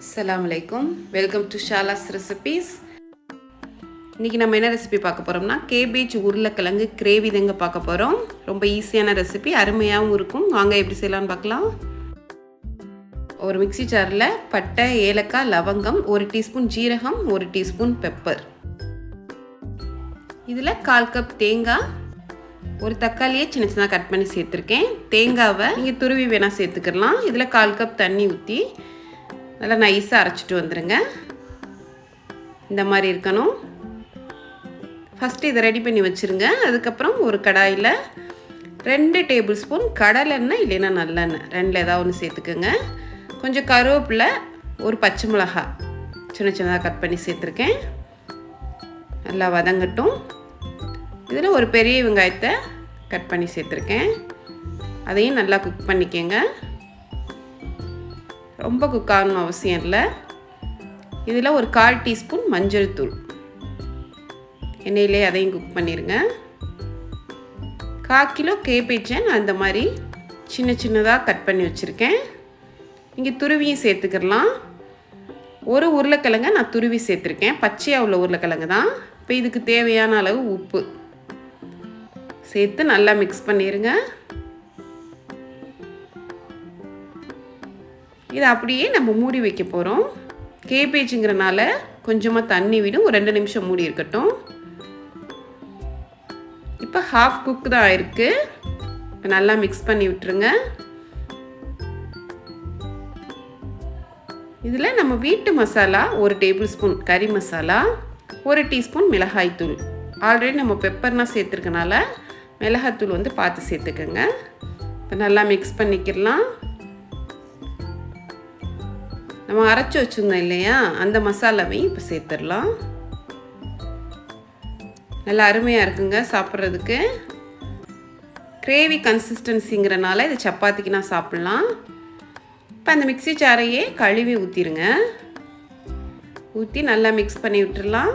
அஸ்லாம் வலைக்கும் welcome to ஷாலாஸ் recipes இன்றைக்கி நம்ம என்ன ரெசிபி பார்க்க போகிறோம்னா கேபேஜ் உருளைக்கிழங்கு கிரேவி தாங்க பார்க்க போகிறோம் ரொம்ப ஈஸியான ரெசிபி அருமையாகவும் இருக்கும். வாங்க எப்படி செய்யலாம்னு பார்க்கலாம். ஒரு மிக்ஸி ஜாரில் பட்டை ஏலக்காய் லவங்கம் ஒரு டீஸ்பூன் ஜீரகம் ஒரு டீஸ்பூன் பெப்பர் இதில் கால் கப் தேங்காய் ஒரு தக்காளியை சின்ன சின்னதாக கட் பண்ணி சேர்த்துருக்கேன். தேங்காவை நீங்கள் துருவி வேணால் சேர்த்துக்கலாம். இதில் கால் கப் தண்ணி ஊற்றி நல்லா நைஸாக அரைச்சிட்டு வந்துடுங்க இந்த மாதிரி இருக்கணும். ஃபஸ்ட்டு இதை ரெடி பண்ணி வச்சுருங்க. அதுக்கப்புறம் ஒரு கடாயில் ரெண்டு டேபிள் ஸ்பூன் கடலெண்ணெய் இல்லைன்னா நல்லெண்ணெய். ரெண்டில் ஏதாவது ஒன்று சேர்த்துக்கோங்க. கொஞ்சம் கருவேப்பிலை ஒரு பச்சை மிளகா. சின்ன சின்னதாக கட் பண்ணி சேர்த்துருக்கேன். நல்லா வதங்கட்டும். இதில் ஒரு பெரிய வெங்காயத்தை கட் பண்ணி சேர்த்துருக்கேன். அதையும் நல்லா குக் பண்ணிக்கோங்க. ரொம்ப குக் ஆகணும் அவசியம் இல்லை. இதில் ஒரு கால் டீஸ்பூன் மஞ்சள் தூள். எண்ணெயிலே அதையும் குக் பண்ணிடுங்க கால் கிலோ கேபேஜை நான் அந்த மாதிரி சின்ன சின்னதாக கட் பண்ணி வச்சுருக்கேன். இங்கே துருவியும் சேர்த்துக்கிடலாம். ஒரு உருளைக்கிழங்க நான் துருவி சேர்த்துருக்கேன். பச்சையாக உள்ள உருளைக்கிழங்கு தான். இப்போ இதுக்கு தேவையான அளவு உப்பு. சேர்த்து நல்லா மிக்ஸ் பண்ணிடுங்க இதை அப்படியே நம்ம மூடி வைக்க போகிறோம் கேபேஜுங்கிறனால கொஞ்சமாக தண்ணி விடும். ஒரு ரெண்டு நிமிஷம் மூடி இருக்கட்டும். இப்போ ஹாஃப் குக் தான் ஆயிருக்கு. நல்லா மிக்ஸ் பண்ணி விட்டுருங்க. இதில் நம்ம வீட்டு மசாலா ஒரு டேபிள் ஸ்பூன் கறி மசாலா ஒரு டீஸ்பூன் மிளகாய்த்தூள் ஆல்ரெடி நம்ம பெப்பர்னால் சேர்த்துருக்கனால மிளகாத்தூள் வந்து பார்த்து சேர்த்துக்கோங்க. இப்போ நல்லா மிக்ஸ் பண்ணிக்கிடலாம் நம்ம அரைச்சி வச்சுருந்தோம் இல்லையா? அந்த மசாலாவையும் இப்போ சேர்த்துடலாம். நல்லா அருமையாக இருக்குங்க சாப்பிட்றதுக்கு. கிரேவி கன்சிஸ்டன்சிங்கிறனால இது சப்பாத்திக்கு நான் சாப்பிட்லாம். இப்போ அந்த மிக்சி சாரையே கழுவி ஊற்றிடுங்க ஊற்றி நல்லா மிக்ஸ் பண்ணி விட்டுடலாம்.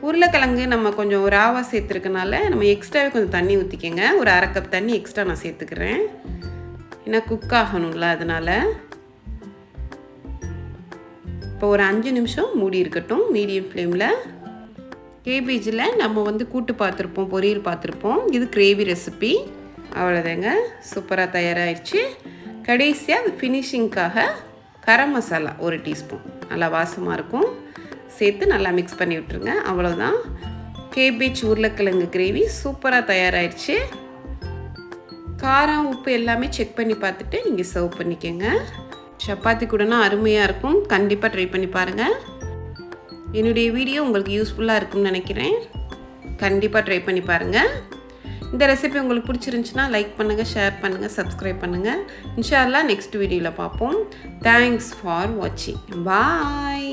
உருளைக்கிழங்கு நம்ம கொஞ்சம் ராவாக சேர்த்துருக்கனால நம்ம எக்ஸ்ட்ராவே கொஞ்சம் தண்ணி ஊற்றிக்கங்க ஒரு அரை கப் தண்ணி எக்ஸ்ட்ரா நான் சேர்த்துக்கிறேன். ஏன்னா குக் ஆகணும்ல அதனால். இப்போ ஒரு அஞ்சு நிமிஷம் மூடி இருக்கட்டும் மீடியம் ஃப்ளேமில். கேபேஜில் நம்ம வந்து கூட்டு பார்த்துருப்போம் பொரியல் பார்த்துருப்போம். இது கிரேவி ரெசிபி. அவ்வளோதாங்க சூப்பராக தயாராகிடுச்சு கடைசியாக ஃபினிஷிங்க்காக கரம் மசாலா ஒரு டீஸ்பூன். நல்லா வாசமாக இருக்கும். சேர்த்து நல்லா மிக்ஸ் பண்ணி விட்டுருங்க. அவ்வளோதான் கேபேஜ் உருளைக்கிழங்கு கிரேவி சூப்பராக தயாராகிடுச்சு காரம் உப்பு எல்லாமே செக் பண்ணி பார்த்துட்டு நீங்கள் சர்வ் பண்ணிக்கோங்க. சப்பாத்தி கூடனா அருமையாக இருக்கும். கண்டிப்பாக ட்ரை பண்ணி பாருங்கள் என்னுடைய வீடியோ உங்களுக்கு யூஸ்ஃபுல்லாக இருக்கும்னு நினைக்கிறேன். கண்டிப்பாக ட்ரை பண்ணி பாருங்கள் இந்த ரெசிபி உங்களுக்கு பிடிச்சிருந்துச்சுன்னா லைக் பண்ணுங்கள் ஷேர் பண்ணுங்கள் சப்ஸ்கிரைப் பண்ணுங்கள் இன்ஷால்லா நெக்ஸ்ட் வீடியோவில் பார்ப்போம். தேங்க்ஸ் ஃபார் வாட்சிங் பாய்